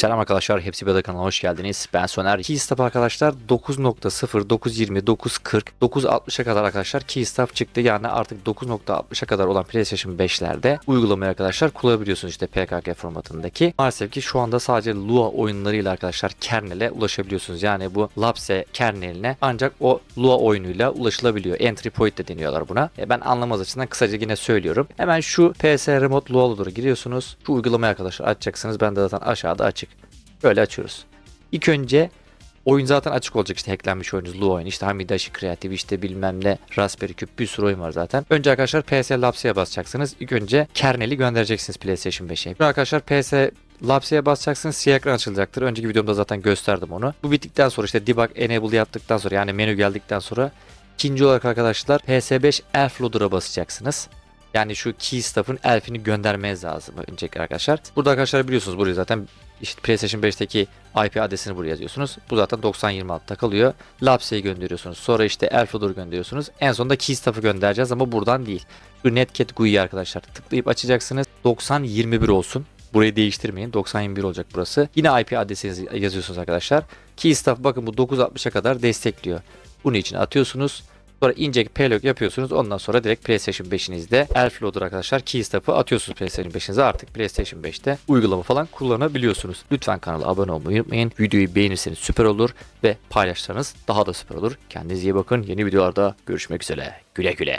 Selam arkadaşlar, hepsi Beda kanalına hoş geldiniz. Ben Soner. Keystop arkadaşlar 9.0, 9.20, 9.40, 9.60'a kadar arkadaşlar Keystop çıktı. Yani artık 9.60'a kadar olan PlayStation 5'lerde uygulamayı arkadaşlar kullanabiliyorsunuz işte PKK formatındaki. Maalesef ki şu anda sadece Lua oyunlarıyla arkadaşlar kernele ulaşabiliyorsunuz. Yani bu Lapse kerneline ancak o Lua oyunuyla ulaşılabiliyor. Entry point de deniyorlar buna. E, ben anlamaz açısından kısaca yine söylüyorum. Hemen şu PS Remote Lua'ya doğru giriyorsunuz. Şu uygulamayı arkadaşlar açacaksınız. Ben de zaten aşağıda açık. Böyle açıyoruz. İlk önce oyun zaten açık olacak işte hacklenmiş oyunuz Lua oyunu işte Hamidashi Creative işte bilmem ne Raspberry Pi bir sürü oyun var zaten. Önce arkadaşlar PS Labs'e basacaksınız. İlk önce kerneli göndereceksiniz PlayStation 5'e. Sonra arkadaşlar PS Labs'e basacaksınız siyah ekran açılacaktır. Önceki videomda zaten gösterdim onu. Bu bittikten sonra işte debug enable yaptıktan sonra yani menü geldikten sonra ikinci olarak arkadaşlar PS5 Elf Loader'a basacaksınız. Yani şu key stuff'ın elfini göndermeniz lazım öncelikle arkadaşlar. Burada arkadaşlar biliyorsunuz burayı zaten işte PlayStation 5'teki IP adresini buraya yazıyorsunuz. Bu zaten 9026'da kalıyor. Lapse'yi gönderiyorsunuz. Sonra işte Elfodor'u gönderiyorsunuz. En sonunda key stuff'ı göndereceğiz ama buradan değil. Şu Netcat GUI'yi arkadaşlar tıklayıp açacaksınız. 9021 olsun. Burayı değiştirmeyin. 9021 olacak burası. Yine IP adresinizi yazıyorsunuz arkadaşlar. Key stuff bakın bu 960'a kadar destekliyor. Bunun için atıyorsunuz. Sonra inject payload yapıyorsunuz. Ondan sonra direkt PlayStation 5'inizde Elf Loader arkadaşlar key stuff'ı atıyorsunuz PlayStation 5'inize. Artık PlayStation 5'te uygulama falan kullanabiliyorsunuz. Lütfen kanala abone olmayı unutmayın. Videoyu beğenirseniz süper olur ve paylaşırsanız daha da süper olur. Kendinize iyi bakın. Yeni videolarda görüşmek üzere. Güle güle.